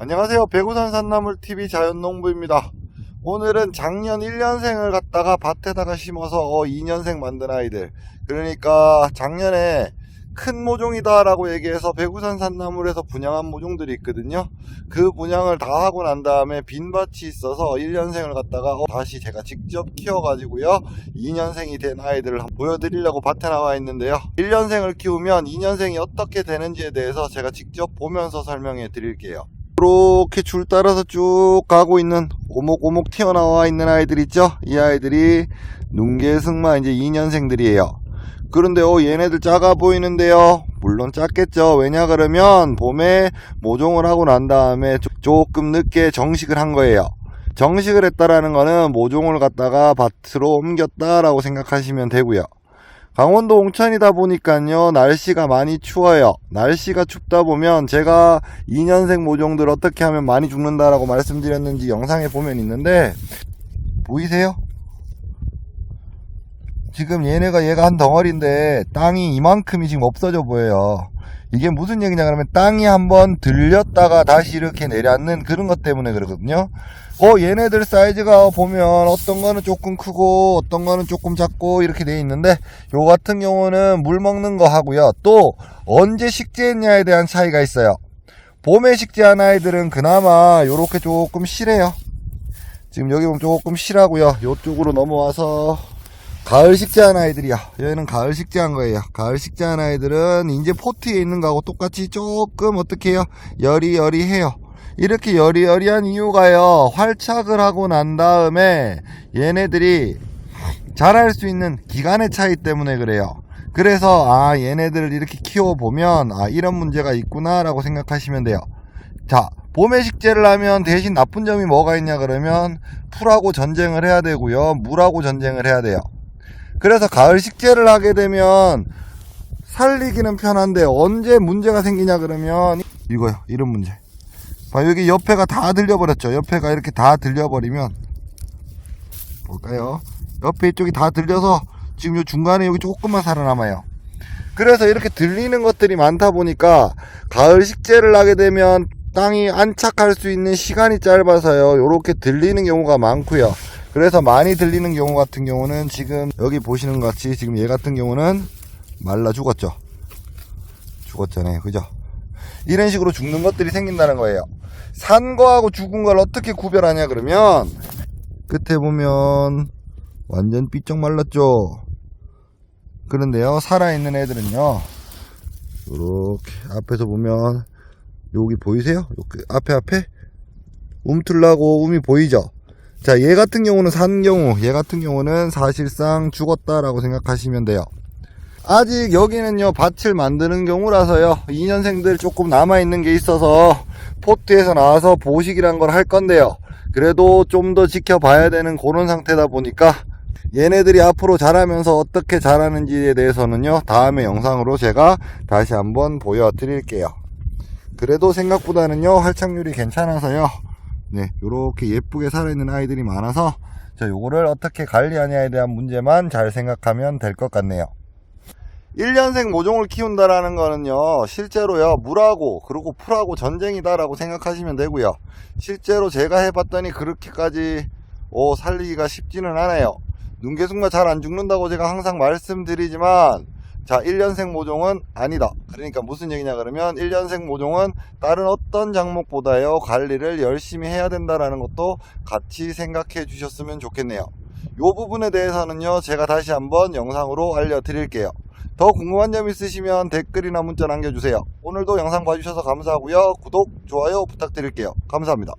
안녕하세요. 배구산 산나물TV 자연농부입니다. 오늘은 작년 1년생을 갖다가 밭에다가 심어서 어, 2년생 만든 아이들. 그러니까 작년에 큰 모종이다 라고 얘기해서 배구산 산나물에서 분양한 모종들이 있거든요. 그 분양을 다 하고 난 다음에 빈 밭이 있어서 1년생을 갖다가 어, 다시 제가 직접 키워 가지고요. 2년생이 된 아이들을 보여드리려고 밭에 나와 있는데요. 1년생을 키우면 2년생이 어떻게 되는지에 대해서 제가 직접 보면서 설명해 드릴게요. 이렇게 줄 따라서 쭉 가고 있는 오목오목 튀어나와 있는 아이들 있죠? 이 아이들이 눈개승마 이제 2년생들이에요. 그런데 어 얘네들 작아 보이는데요. 물론 작겠죠. 왜냐 그러면 봄에 모종을 하고 난 다음에 조- 조금 늦게 정식을 한 거예요. 정식을 했다라는 거는 모종을 갖다가 밭으로 옮겼다라고 생각하시면 되고요. 강원도 온천이다 보니까요 날씨가 많이 추워요 날씨가 춥다 보면 제가 2년생 모종들 어떻게 하면 많이 죽는다라고 말씀드렸는지 영상에 보면 있는데 보이세요? 지금 얘네가 얘가 한 덩어리인데 땅이 이만큼이 지금 없어져 보여요. 이게 무슨 얘기냐 그러면 땅이 한번 들렸다가 다시 이렇게 내려앉는 그런 것 때문에 그러거든요. 어 얘네들 사이즈가 보면 어떤 거는 조금 크고 어떤 거는 조금 작고 이렇게 돼 있는데 요 같은 경우는 물 먹는 거 하고요. 또 언제 식재했냐에 대한 차이가 있어요. 봄에 식재한 아이들은 그나마 요렇게 조금 실해요. 지금 여기 보면 조금 실하고요. 요쪽으로 넘어와서 가을 식재한 아이들이야. 얘는 가을 식재한 거예요. 가을 식재한 아이들은 이제 포트에 있는 거하고 똑같이 조금 어떻게 해요? 여리여리해요. 이렇게 여리여리한 이유가요. 활착을 하고 난 다음에 얘네들이 자랄 수 있는 기간의 차이 때문에 그래요. 그래서 아 얘네들을 이렇게 키워보면 아 이런 문제가 있구나 라고 생각하시면 돼요. 자 봄에 식재를 하면 대신 나쁜 점이 뭐가 있냐 그러면 풀하고 전쟁을 해야 되고요. 물하고 전쟁을 해야 돼요 그래서 가을 식재를 하게 되면 살리기는 편한데 언제 문제가 생기냐 그러면 이거요 이런 문제. 봐 여기 옆에가 다 들려버렸죠. 옆에가 이렇게 다 들려버리면 볼까요? 옆에 이쪽이 다 들려서 지금 요 중간에 여기 조금만 살아남아요. 그래서 이렇게 들리는 것들이 많다 보니까 가을 식재를 하게 되면 땅이 안착할 수 있는 시간이 짧아서요. 요렇게 들리는 경우가 많고요 그래서 많이 들리는 경우 같은 경우는 지금 여기 보시는 것 같이 지금 얘 같은 경우는 말라 죽었죠. 죽었잖아요. 그죠? 이런 식으로 죽는 것들이 생긴다는 거예요. 산 거하고 죽은 걸 어떻게 구별하냐 그러면 끝에 보면 완전 삐쩍 말랐죠. 그런데요 살아있는 애들은요 이렇게 앞에서 보면 여기 보이세요? 여기 앞에 앞에? 움틀나고 움이 보이죠? 자, 얘 같은 경우는 산 경우, 얘 같은 경우는 사실상 죽었다라고 생각하시면 돼요. 아직 여기는요, 밭을 만드는 경우라서요, 2년생들 조금 남아있는 게 있어서, 포트에서 나와서 보식이란 걸 할 건데요. 그래도 좀 더 지켜봐야 되는 그런 상태다 보니까, 얘네들이 앞으로 자라면서 어떻게 자라는지에 대해서는요, 다음에 영상으로 제가 다시 한번 보여드릴게요. 그래도 생각보다는요, 활착률이 괜찮아서요, 네, 요렇게 예쁘게 살아있는 아이들이 많아서 자, 요거를 어떻게 관리하냐에 대한 문제만 잘 생각하면 될 것 같네요. 1년생 모종을 키운다라는 거는요, 실제로요, 물하고, 그리고 풀하고 전쟁이다 라고 생각하시면 되고요. 실제로 제가 해봤더니 그렇게까지, 오, 살리기가 쉽지는 않아요. 눈개숙마 잘안 죽는다고 제가 항상 말씀드리지만, 자, 1년생 모종은 아니다. 그러니까 무슨 얘기냐 그러면 1년생 모종은 다른 어떤 작목보다요 관리를 열심히 해야 된다라는 것도 같이 생각해 주셨으면 좋겠네요. 이 부분에 대해서는요 제가 다시 한번 영상으로 알려드릴게요. 더 궁금한 점 있으시면 댓글이나 문자 남겨주세요. 오늘도 영상 봐주셔서 감사하고요. 구독, 좋아요 부탁드릴게요. 감사합니다.